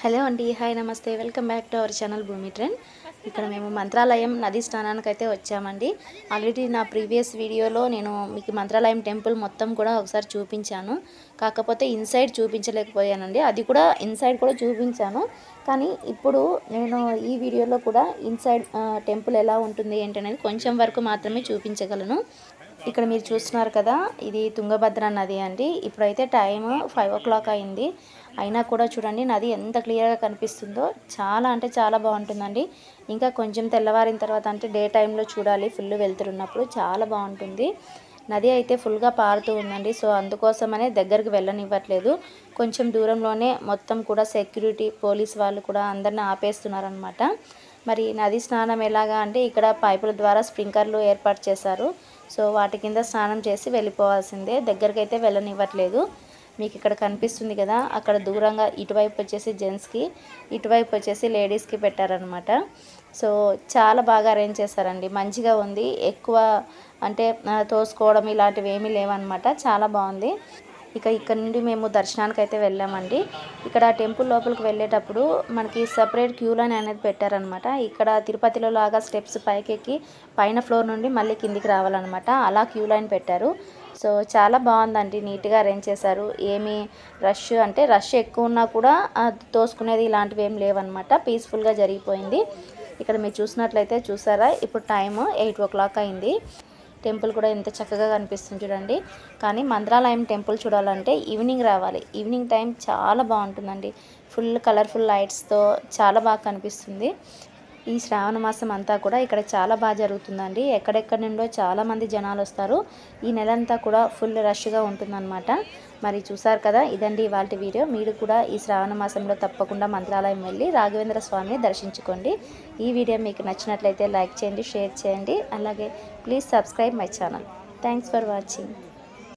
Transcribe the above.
Hello అండి hi నమస్తే. Welcome back to our channel Bhoomi trend. ఇక్కడ మేము మంత్రాలయం నదీ స్నానానికి అయితే వచ్చామండి. ఆల్రెడీ నా ప్రీవియస్ వీడియోలో నేను మీకు మంత్రాలయం టెంపుల్ మొత్తం కూడా ఒకసారి చూపించాను. కాకపోతే ఇన్సైడ్ చూపించలేకపోయానండి. అది కూడా ఇన్సైడ్ కూడా చూపించాను. కానీ ఇప్పుడు నేను ఈ వీడియోలో కూడా ఇన్సైడ్ టెంపుల్ ఎలా ఉంటుంది ఏంటనేది కొంచెం వరకు మాత్రమే చూపించగలను. ఇక్కడ మీరు చూస్తున్నారు కదా ఇది తుంగభద్ర నది అండి. ఇప్పుడైతే టైం ఫైవ్ ఓ క్లాక్ అయింది. అయినా కూడా చూడండి నది ఎంత క్లియర్గా కనిపిస్తుందో చాలా అంటే చాలా బాగుంటుందండి. ఇంకా కొంచెం తెల్లవారిన తర్వాత అంటే డే టైంలో చూడాలి ఫుల్ వెళ్తున్నప్పుడు చాలా బాగుంటుంది. నది అయితే ఫుల్గా పారుతూ ఉందండి. సో అందుకోసమనే దగ్గరికి వెళ్ళనివ్వట్లేదు. కొంచెం దూరంలోనే మొత్తం కూడా సెక్యూరిటీ పోలీస్ వాళ్ళు కూడా అందరిని ఆపేస్తున్నారనమాట మరి నది స్నానం ఎలాగా అంటే ఇక్కడ పైపుల ద్వారా స్ప్రింకర్లు ఏర్పాటు చేశారు. సో వాటి కింద స్నానం చేసి వెళ్ళిపోవాల్సిందే. దగ్గరికి అయితే వెళ్ళనివ్వట్లేదు. మీకు ఇక్కడ కనిపిస్తుంది కదా అక్కడ దూరంగా ఇటువైపు వచ్చేసి జెంట్స్కి ఇటువైపు వచ్చేసి లేడీస్కి పెట్టారనమాట సో చాలా బాగా అరేంజ్ చేశారండి. మంచిగా ఉంది. ఎక్కువ అంటే తోసుకోవడం ఇలాంటివి ఏమీ లేవన్నమాట. చాలా బాగుంది. ఇక ఇక్కడ నుండి మేము దర్శనానికి అయితే వెళ్ళామండి. ఇక్కడ టెంపుల్ లోపలికి వెళ్ళేటప్పుడు మనకి సపరేట్ క్యూ లైన్ అనేది పెట్టారనమాట. ఇక్కడ తిరుపతిలో లాగా స్టెప్స్ పైకెక్కి పైన ఫ్లోర్ నుండి మళ్ళీ కిందికి రావాలన్నమాట. అలా క్యూ లైన్ పెట్టారు. సో చాలా బాగుందండి నీట్గా అరేంజ్ చేశారు. ఏమి రష్ అంటే రష్ ఎక్కువ ఉన్నా కూడా తోసుకునేది ఇలాంటివి ఏం లేవన్నమాట. పీస్ఫుల్గా జరిగిపోయింది. ఇక్కడ మీరు చూసినట్లయితే చూసారా? ఇప్పుడు టైము ఎయిట్ ఓ క్లాక్ అయింది. టెంపుల్ కూడా ఎంత చక్కగా కనిపిస్తుంది చూడండి. కానీ మంత్రాలయం టెంపుల్ చూడాలంటే ఈవినింగ్ రావాలి. ఈవినింగ్ టైం చాలా బాగుంటుందండి. ఫుల్ కలర్ఫుల్ లైట్స్తో చాలా బాగా కనిపిస్తుంది. ఈ శ్రావణ మాసం అంతా కూడా ఇక్కడ చాలా బాగా జరుగుతుందండి. ఎక్కడెక్కడి నుండో చాలామంది జనాలు వస్తారు. ఈ నెల అంతా కూడా ఫుల్ రష్గా ఉంటుందన్నమాట. మరి చూసారు కదా ఇదండి ఇవాళ వీడియో. మీరు కూడా ఈ శ్రావణ మాసంలో తప్పకుండా మంత్రాలయం వెళ్ళి రాఘవేంద్ర స్వామిని దర్శించుకోండి. ఈ వీడియో మీకు నచ్చినట్లయితే లైక్ చేయండి షేర్ చేయండి. అలాగే please subscribe my channel. Thanks for watching.